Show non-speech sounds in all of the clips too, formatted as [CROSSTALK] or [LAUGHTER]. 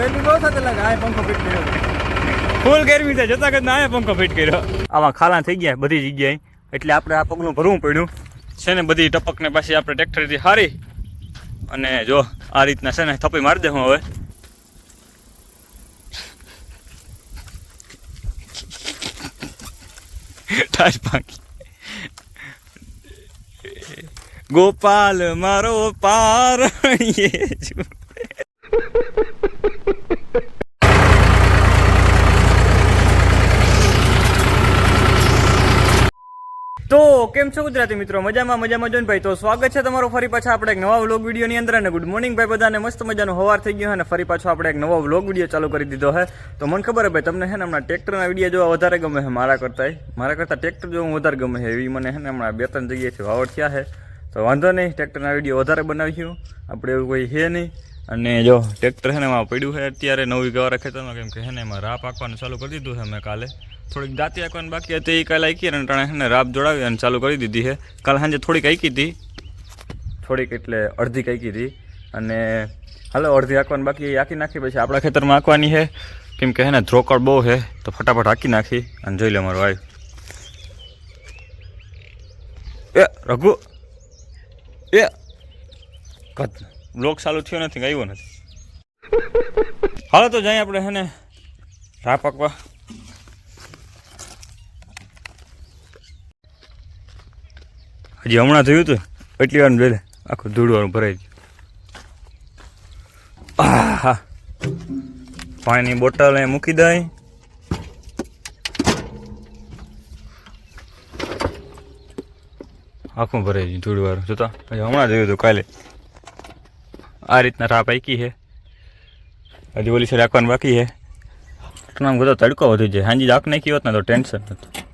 આ ફૂલ ગરમી છે, જતા કરતા આયા પંખો ફિટ કર્યો. આમાં ખાલા થઈ ગયા બધી જગ્યાએ. એટલે આપણે આ પગલું ભરવું પડ્યું. છે ને, બધી ટપકને પાછી આપણે ટ્રેક્ટરથી હારી. અને જો, આ રીતના છે ને થપી મારી દે હું હવે ગોપાલ, મારો પાર છું તો કેમ છો ગુજરાતી મિત્રો? મજામાં મજામાં જોઈને ભાઈ તો સ્વાગત છે તમારું ફરી પાછા આપણે એક નવા વ્લોગ વિડીયોની અંદર. અને ગુડ મોર્નિંગ ભાઈ, બધાને મસ્ત મજાનો હવાર થઈ ગયો અને ફરી પાછો આપણે એક નવો વ્લોગ વીડિયો ચાલુ કરી દીધો છે. તો મને ખબર હે ભાઈ, તમને હે ને હમણાં ટ્રેક્ટરના વીડિયો જોવા વધારે ગમે છે મારા કરતાં મારા કરતાં ટ્રેક્ટર જોવું વધારે ગમે છે. એવી મને હે ને હમણાં બે ત્રણ જગ્યાએથી વાવડ થયા છે. તો વાંધો નહીં, ટ્રેક્ટરના વીડિયો વધારે બનાવ્યું આપણે એવું કોઈ છે નહીં. અને જો ટ્રેક્ટર છે ને એમાં પડ્યું છે અત્યારે નવી ગવારા ખેતરમાં, કેમ કે છે ને એમાં રાપ આંકવાનું ચાલુ કરી દીધું છે મેં કાલે. થોડીક દાંતી આંકવાની બાકી હતી, એ કાલે આંકી અને ટાણે છે ને રાપ જોડાવી અને ચાલુ કરી દીધી છે. કાલે સાંજે થોડીક આંકી હતી. થોડીક એટલે અડધી આંકી હતી. અને હાલો, અડધી આંકવાની બાકી આંકી નાખી, પછી આપણા ખેતરમાં આંકવાની છે. કેમ કે છે ને ધ્રોકળ બહુ છે, તો ફટાફટ આંકી નાખી અને જોઈ લે મારો ભાઈ. એ, રઘુ. એ, કદ. બ્લોક ચાલુ થયો નથી આવ્યો નથી. હાલો, તો જાય આપણે છે ને રા પાકવા. હજી હમણાં થયું હતું એટલી વાર જોઈ આખું ધૂળવાનું ભરાઈ ગયું. હા. પાણીની બોટલ અહીં મૂકી દઈ. આખું ભરાઈ ગયું ધૂળવાળું. જોતા હજી હમણાં જોયું હતું કાલે. આ રીતના રાપ આંકી છે. હજી ઓલી સાઈડ રાખવાનું બાકી છે. આમ બધો તડકો વધુ જાય હાંજી આંખ નાખી હોત ને તો ટેન્શન નથી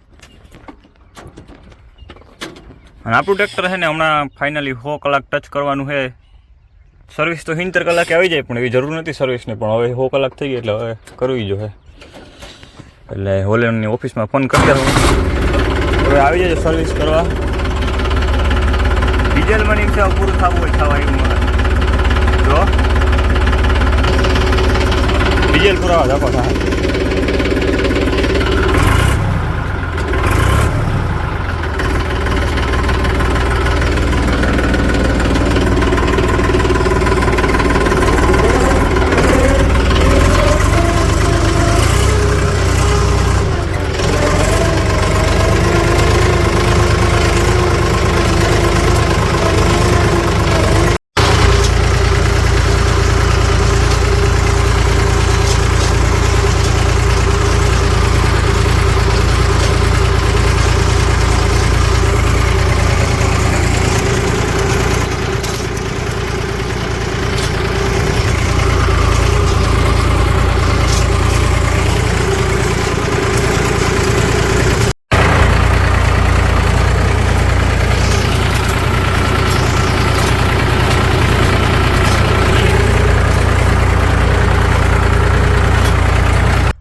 અને આપણું ટ્રેક્ટર છે ને હમણાં ફાઇનલી સો કલાક ટચ કરવાનું છે. સર્વિસ તો સિત્તેર કલાકે આવી જાય, પણ એવી જરૂર નથી સર્વિસની પણ હવે સો કલાક થઈ ગઈ એટલે હવે કરવી જોઈએ એટલે હોલેન્ડની ઓફિસમાં ફોન કરી દઉં. હવે આવી જાય સર્વિસ કરવા. ડીઝલ મની છે, પૂરું થવું હોય, થવા એવું મને જો ડીઝલ પુરાવા રાખો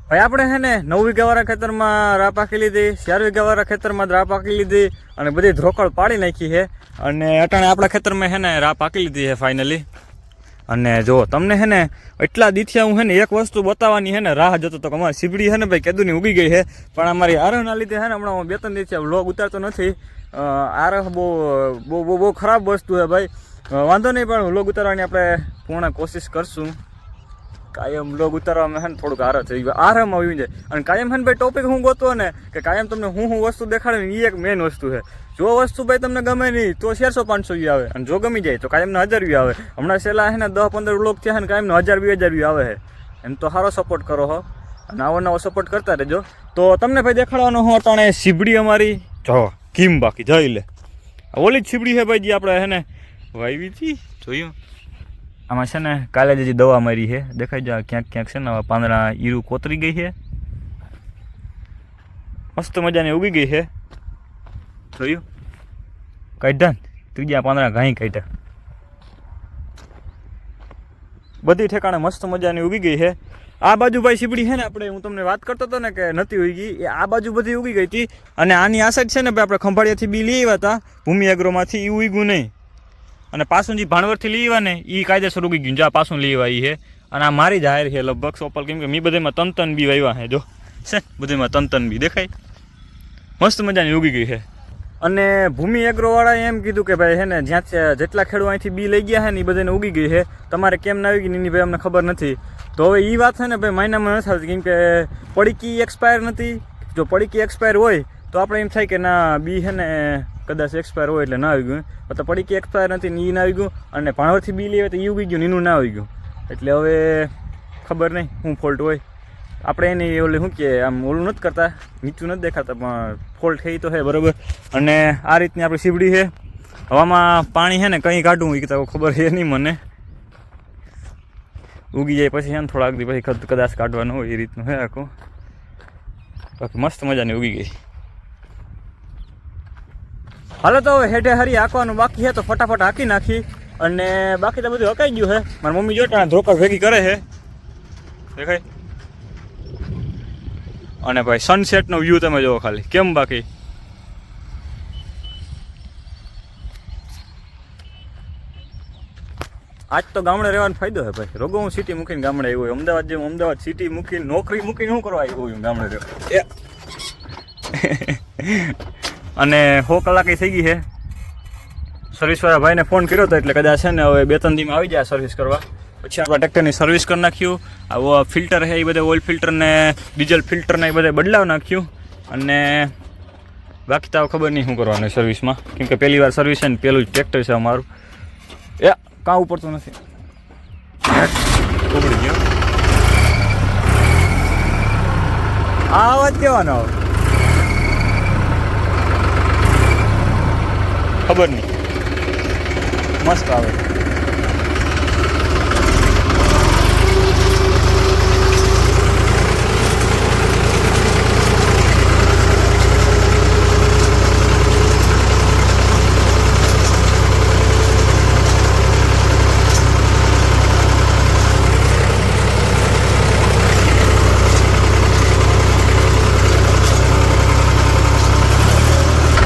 ભાઈ, આપણે છે ને નવ વીઘાવાળા ખેતરમાં રા પાકી લીધી, ચાર વીઘાવાળા ખેતરમાં રા પાકી લીધી અને બધી ધ્રોકળ પાડી નાખી છે. અને અટાણે આપણા ખેતરમાં છે ને રા પાકી લીધી છે ફાઇનલી અને જો, તમને છે ને એટલા દીથિયા હું છે ને એક વસ્તુ બતાવવાની છે ને, રાહ જતો તો અમારી સીબડી છે ને ભાઈ કેદુની ઉગી ગઈ છે. પણ અમારી આરહના લીધે છે ને હમણાં હું બે ત્રણ દીથિયા વ્લોગ ઉતારતો નથી. આરહ બહુ બહુ બહુ બહુ ખરાબ વસ્તુ છે ભાઈ. વાંધો નહીં, પણ વ્લોગ ઉતારવાની આપણે પૂર્ણ કોશિશ કરશું. કાયમ લોગ ઉતારવામાં ને થોડુંક આર થઈ ગયું આરામ આવી જાય. અને કાયમ ને ભાઈ ટોપિક હું ગોતો ને કે કાયમ તમને હું હું વસ્તુ દેખાડે ને એ એક મેઇન વસ્તુ છે. જો વસ્તુ ભાઈ તમને ગમે નહીં, તો ચારસો પાંચસો વ્યૂ આવે. અને જો ગમી જાય, તો કાયમને હજાર વ્યૂ આવે. હમણાં છેલ્લા છે ને દસ પંદર લોક થયા ને કાયમનો હજાર, બે હજાર વ્યૂ આવે છે એમ તો સારો સપોર્ટ કરો હો. અને આવો નવો સપોર્ટ કરતા રહેજો. તો તમને ભાઈ દેખાડવાનો હું અટાણે સીબડી અમારી. જો, કીમ બાકી, જઈ લે. ઓલી જ સીબડી છે ભાઈ, જે આપણે હે ને વાવી જોયું? આમાં છે ને કાલે જ દવા મારી છે. દેખાય જાય ક્યાંક ક્યાંક છે ને પાંદડા, ઈરું કોતરી ગઈ છે. મસ્ત મજાની ઉગી ગઈ છે. જોયું? કાઢ્યા ને, ત્રીજા પાંદડા ઘાઈ કાઢ્યા. બધી ઠેકાણે મસ્ત મજાની ઉગી ગઈ છે. આ બાજુ ભાઈ સીબડી છે ને આપણે, હું તમને વાત કરતો હતો ને કે નથી ઉગી. એ આ બાજુ બધી ઉગી ગઈ હતી. અને આની આ સાઈડ છે ને ભાઈ, આપણે ખંભાળિયાથી બી લઈ આવ્યા હતા. ભૂમિ એગ્રોમાંથી એ ઉગ્યું નહીં. અને પાછું જે ભાણવરથી લઈ આવ્યા ને એ કાયદેસર ઉગી ગયું. જા પાછું લઈ આવ્યા છે. અને આ મારી જ હાયર છે લગભગ સોપલ, કેમ કે મેં બધામાં તન તન બી વાવ્યા છે, જો. છે બધામાં તન તન બી દેખાય. મસ્ત મજાની ઉગી ગઈ છે. અને ભૂમિ એગ્રોવાળાએ એમ કીધું કે ભાઈ, હે ને, જ્યાં જેટલા ખેડૂત અહીંથી બી લઈ ગયા છે ને એ બધાને ઉગી ગઈ છે. તમારે કેમ ના આવી ગઈ એની ભાઈ અમને ખબર નથી. તો હવે એ વાત છે ને ભાઈ મહિનામાં નથી આવતી, કેમ કે પડીકી એક્સપાયર નથી. જો પડીકી એક્સપાયર હોય તો આપણે એમ થાય કે ના બી છે ને, કદાચ એક્સપાયર હોય એટલે ના આવી ગયું. તો પડીકી એક્સપાયર નથી ને એ ના આવી ગયું. અને ભાણવરથી બી લેવા તો એ ઉગી ગયું ને એનું ના આવી ગયું. એટલે હવે ખબર નહીં શું ફોલ્ટ હોય. આપણે એની ઓલે શું કે, આમ ઓલું નથી કરતા, નીચું નથી દેખાતા, પણ ફોલ્ટ થઈ તો છે, બરાબર. અને આ રીતની આપણી સીવડી છે. હવામાં પાણી છે ને, કંઈ કાઢવું એ કહેતા ખબર છે નહીં મને. ઉગી જાય પછી છે ને, થોડાક દી પછી કદાચ કાઢવાનું હોય એ રીતનું છે આખું. બાકી મસ્ત મજાની ઉગી ગઈ. હાલો તો હવે હેઠે હરી હાંકવાનું બાકી છે, તો ફટાફટ હાંકી નાખી. અને બાકી તો બધું હકાઈ ગયું છે. મારી મમ્મી જોતા ધોકર ભેગી કરે છે. દેખાય? અને ભાઈ સનસેટનો વ્યૂ તમે જુઓ ખાલી. કેમ બાકી? આજ તો ગામડે રહેવાનો ફાયદો છે ભાઈ. રોગો હું સિટી મૂકીને ગામડે આવ્યો અમદાવાદ જેમ અમદાવાદ સિટી મૂકીને નોકરી મૂકીને શું કરવા આવ્યો હું ગામડે રહ્યો. અને સો કલાકે થઈ ગઈ છે. સર્વિસવાળા ભાઈને ફોન કર્યો હતો એટલે કદાચ છે ને હવે બે ત્રણ દીમાં આવી જાય સર્વિસ કરવા. પછી આપણા ટ્રેક્ટરની સર્વિસ કરી નાખ્યું. આ ફિલ્ટર છે એ બધા ઓઇલ ફિલ્ટર ને ડીઝલ ફિલ્ટર ને એ બધા બદલાવ નાખ્યું. અને બાકી તો ખબર નહીં શું કરવાનું સર્વિસમાં કેમ કે પહેલી વાર સર્વિસ છે ને પહેલું જ ટ્રેક્ટર છે અમારું. એ કાં ઉપડતું નથી. ઉપડી ગયો. આ અવાજ કહેવાનો આવે ખબર નહીં. મસ્ત આવે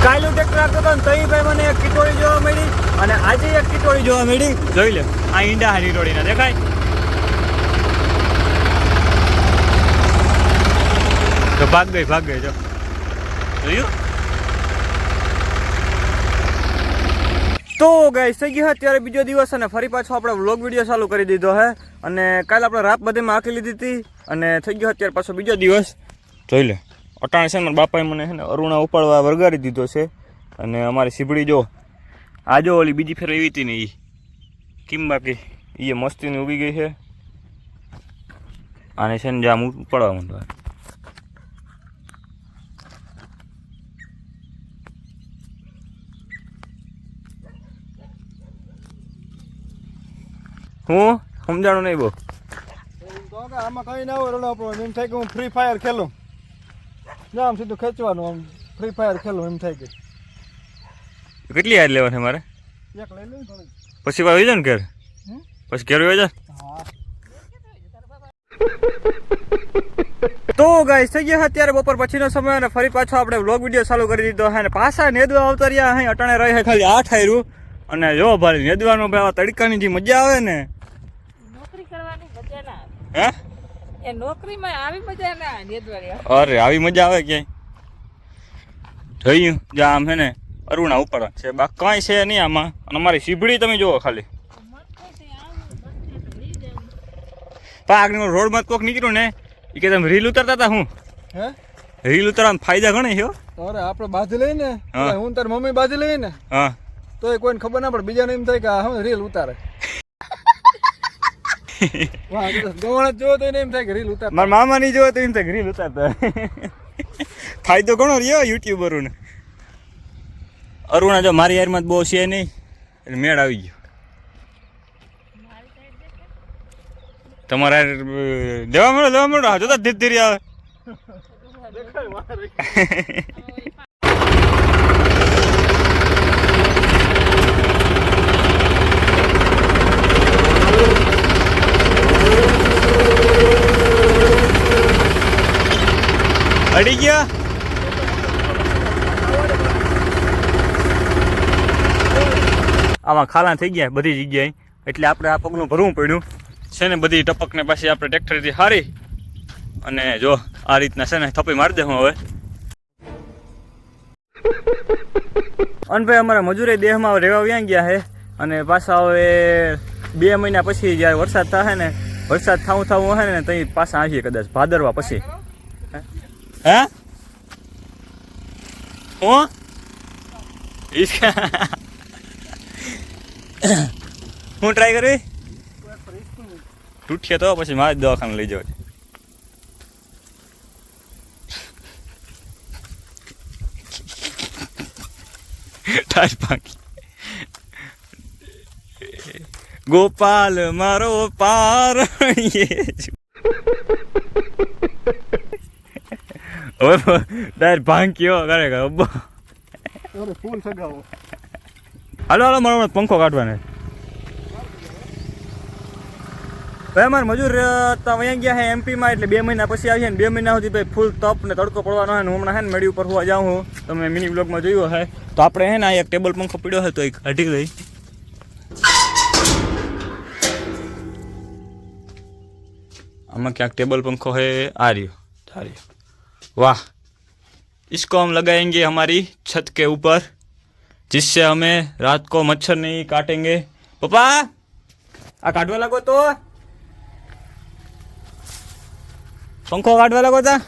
કાયલું ટ્રેક્ટર આપતો હતો ને તઈ ભાઈ મને એક કિટોળી જોવા મળી અને આજે એક કિટોળી જોવા મળી. જોઈ લે, આ ઈંડા હારી ટોળીના દેખાય. તો ભાગ ગઈ ભાગ ગઈ, જો. જોયું? તો ગાઈ થઈ ગયો અત્યારે બીજો દિવસ અને ફરી પાછો આપણે વ્લોગ વીડિયો ચાલુ કરી દીધો હે. અને કાલે આપણે રાત બધીમાં આંખી લીધી હતી અને થઈ ગયો અત્યારે પાછો બીજો દિવસ. જોઈ લે, અટાણે છે ને બાપાએ મને છે ને અરુણા ઉપાડવા વરગાડી દીધો છે. અને અમારી સીબડી જો આ જો ઓલી બીજી ફેર એવી હતી ને એ કેમ બાકી? એ મસ્તીની ઊભી ગઈ છે. આને છે ને જામ પડવા માંડવા. હું? સમજાણું નહીં બહુ. આમાં કઈ ના રડો આપણો. એમ થાય કે હું ફ્રી ફાયર ખેલું. આમ સીધું ખેંચવાનું, આમ ફ્રી ફાયર ખેલું, એમ થાય કે. કેટલી યાદ લેવાની મારે? એક લઈ લઉં થોડી પછી આવી જાય ને ઘેર? પછી ઘેર આવી જાય તો ગાઈસ થઈ ગયા અત્યારે બપોર પછીનો સમય અને ફરી પાછો આપણે વ્લોગ વીડિયો ચાલુ કરી દીધો હે અને પાછા નેદવા આવતા રહ્યા અહીં અટાણે રહી છે ખાલી આઠ આયરું અને જો ભાઈ નેદવાનો ભાઈ આવા તડકાની જે મજા આવે ને. નોકરી કરવાની મજા ના હે? એ નોકરીમાં આવી મજા ના નેદવાની. અરે આવી મજા આવે ક્યાંય? જોયું જ્યાં આમ હે ને. અરુણા ઉપર છે. બા કાંઈ છે નહીં આમાં. અને અમારી સીભડી તમે જુઓ ખાલી. આગળ રોડમાં કોક નીકળ્યું ને એ કે તમે રીલ ઉતરતા હતા હું. હે? રીલ ઉતારવામાં ફાયદા ઘણા છે અરે આપણે બાંધી લઈએ ને હા. તાર મમ્મી બાંધી લઈને? હા. તો એ કોઈને ખબર ના પડે. બીજાને એમ થાય કે હા રીલ ઉતારે. [LAUGHS] વાહ ગવાણ જોવો એમ થાય કે રીલ ઉતાર મારા મામા ની જોવે તો એમ થાય રીલ ઉતારતા. [LAUGHS] ફાયદો ઘણો રહ્યો યુટ્યુબરોને. અરુણા જો મારી યારમાં બહુ છે નહીં, એટલે મેળ આવી ગયો. તમારા દેવા મળો દેવા મળો. જોતા ધીરે ધીરે આવે. [LAUGHS] અડી ગયા? આમાં ખાલા થઈ ગયા બધી જગ્યાએ. એટલે આપણે આ પગલું ભરવું પડ્યું. છે ને, બધી ટપકને પાછી આપણે ટ્રેક્ટરથી હારી અને જો આ રીતના છે ને થપી મારી દઉં હવે. અને ભાઈ અમારા મજૂરે દેહમાં રહેવા વ્યાં ગયા છે અને પાછા હવે બે મહિના પછી જ્યારે વરસાદ થાય ને, વરસાદ થાવું થાવું હે ને, તઈ પાછા આવીએ કદાચ ભાદરવા પછી. હે? હું? હું ટ્રાય કરવી? તૂટશે તો, પછી મારે જ દવાખાને લઈ જવા ટાઈટ ભાંગી ગોપાલ મારો પાર. એ જ. હવે ટાયર ભાંગ્યો કે ફૂલ હાલો હાલો મારો હમણાં પંખો કાઢવાનો છે. ભાઈ અમારે મજૂર તો અહીંયા ગયા છે એમપીમાં એટલે બે મહિના પછી આવીએ ને બે મહિના સુધી ભાઈ ફૂલ તપ ને તડકો પડવાનો છે ને હું હમણાં હે ને મેળી ઉપર હોવા જાઉં હું તમે મિની બ્લોગમાં જોયો છે તો આપણે હે ને આ એક ટેબલ પંખો પીડ્યો છે તો એક કાઢી લઈ આમાં ક્યાંક ટેબલ પંખો है आ रही हो आ रही हो वाह इसको हम लगाएंगे हमारी छत के ऊपर जिससे हमें रात को मच्छर नहीं काटेंगे पप्पा આ કાઢવા લાગો તો પંખો કાઢવા લાગો તા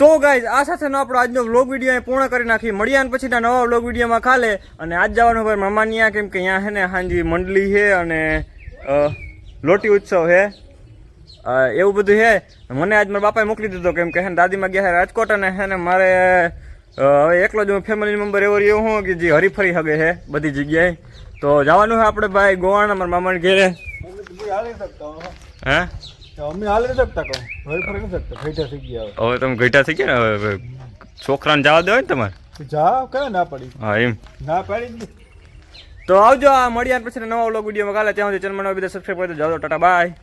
તો ગાઈઝ આ સાથેનો આપણો આજનો વ્લોગ વિડીયો અહીં પૂર્ણ કરી નાખી મળ્યા ને પછીના નવા વ્લોગ વિડીયોમાં ખાલે અને આજ જવાનું ભાઈ મામાની ત્યાં કેમ કે અહીંયા છે ને હાંજી મંડલી છે અને અ, લોટી ઉત્સવ છે અ, એવું બધું છે મને આજ મારા બાપાએ મોકલી દીધો કેમ કે હે દાદીમાં ગયા રાજકોટ અને હે ને મારે હવે એકલો જ હું ફેમિલી મેમ્બર એવો રહ્યો હું કે જે હરીફરી હગે છે બધી જગ્યાએ. તો જવાનું છે આપણે ભાઈ ગોવાના મારા મામાને ઘેરે. હો. હે અમે ઘટા થઈ ગયા ને, હવે છોકરાને જવા દેવાય ને તમારે? હા, એમ. ના પડી તો આવજો મળ્યા પછી નવા વ્લોગ વિડીયોમાં. કાલે ત્યાં સુધી ચેનલ બધા સબસ્ક્રાઈબ કરી દેજો. Ta-ta, bye.